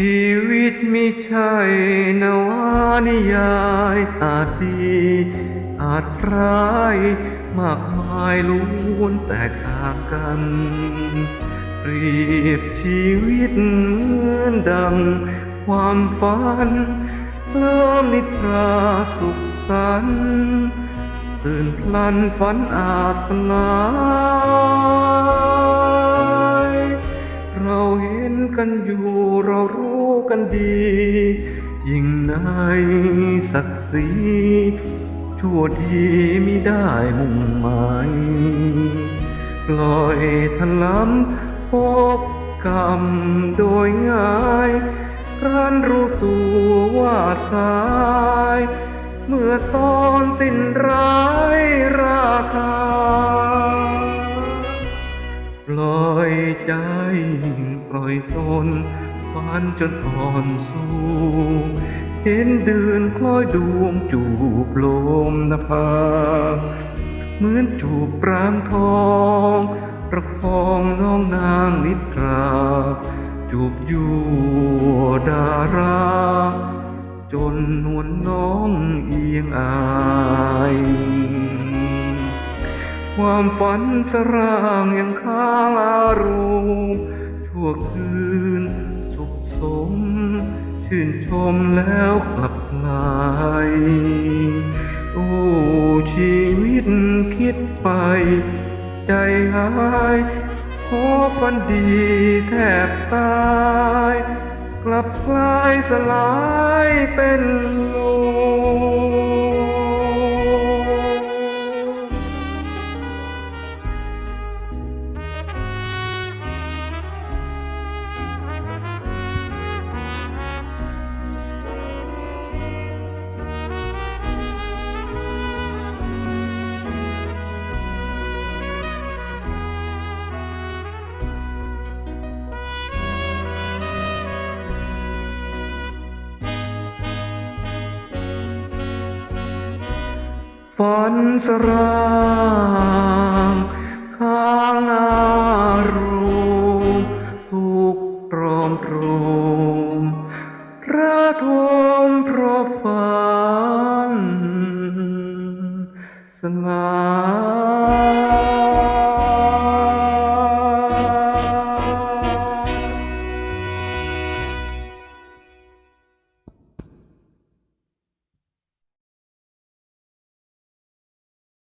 ชีวิตมิใช่นวานิยายอาจดี อาจร้าย มากมายล้วนแตกต่างกันเปรียบชีวิตเหมือนดังความฝันเริ่มนิทราสุขสันต์ตื่นพลันฝันอาจสลาย เราเห็นกันอยู่เรารู้กันดี ยิ่งในศักดิ์ศรีชั่วดีมิได้มุ่งหมายปล่อยทะล้ำพบกรรมโดยง่ายครั้นรู้ตัวว่าสาย เมื่อตอนสิ้นร้าย ปล่อยตนฝันจนอ่อนสู้เห็นเดือนคล้อยดวงจูบลมนภาเหมือนจูบปรางทองประคองน้องนางนิทราจูบอยู่ดารา จนนวลน้องเอียงอาย ความฝันสร่างยังค้างอารมณ์ ชั่วคืน สุขสม ชื่นชมแล้วกลับสลาย โอ้ชีวิตคิดไป ใจหายขอฝันดีแทบตาย กลับกลายสลายเป็นลม ฝนสรางข้างอารูทุกตรอมตรูมระทมพระฟันสลา